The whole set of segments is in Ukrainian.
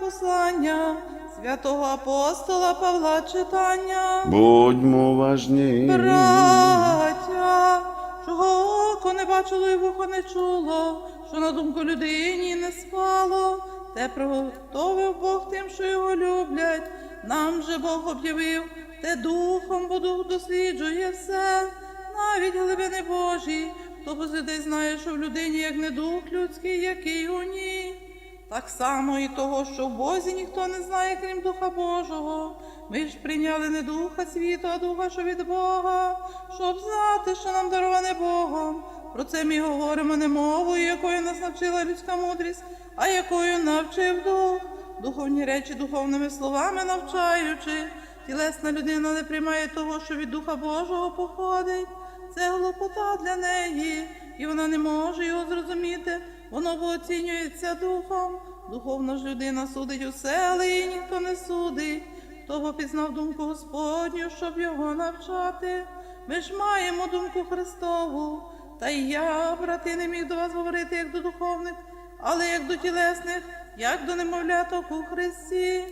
Послання святого апостола Павла читання. Будьмо уважні. Браття, чого око не бачило і вухо не чуло, що на думку людині не спало, те приготовив Бог тим, що його люблять. Нам же Бог об'явив, те духом, бо дух досліджує все, навіть глибини Божі. Хто з людей знає, що в людині як не дух людський, який у ній. Так само і того, що в Бозі ніхто не знає, крім Духа Божого. Ми ж прийняли не духа світу, а духа, що від Бога, щоб знати, що нам дароване Богом. Про це ми говоримо не мовою, якою нас навчила людська мудрість, а якою навчив дух. Духовні речі духовними словами навчаючи. Тілесна людина не приймає того, що від Духа Божого походить. Це глупота для неї, і вона не може його зрозуміти. Воно бо оцінюється духом. Духовна ж людина судить усе, але її ніхто не судить. Хто бо пізнав думку Господню, щоб його навчати. Ми ж маємо думку Христову. Та й я, брати, не міг до вас говорити як до духовних, але як до тілесних, як до немовляток у Христі.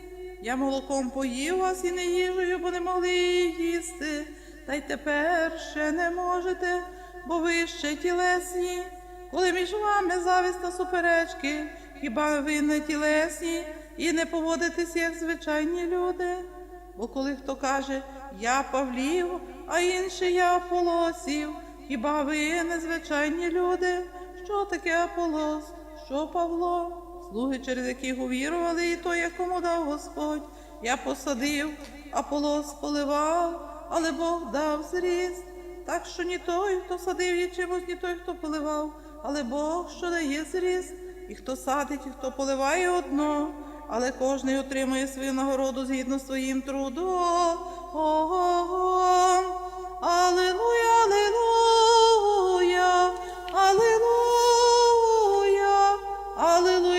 Я молоком поїв вас і не їжею, бо не могли її їсти. Та й тепер ще не можете, бо ви ще тілесні. Коли між вами завість та суперечки, хіба ви не тілесні і не поводитесь як звичайні люди? Бо коли хто каже я Павлів, а інший я Аполосів, хіба ви не звичайні люди? Що таке Аполос? Що Павло? Слуги, через яких увірували, і той, якому дав Господь. Я посадив, Аполос поливав, але Бог дав зріст, так що ні той, хто садив є чимось, ні той, хто поливав, але Бог, що дає зріст, і хто садить, і хто поливає одно, але кожний отримує свою нагороду згідно своїм трудом. Аллилуйя, аллилуйя, аллилуйя, аллилуйя.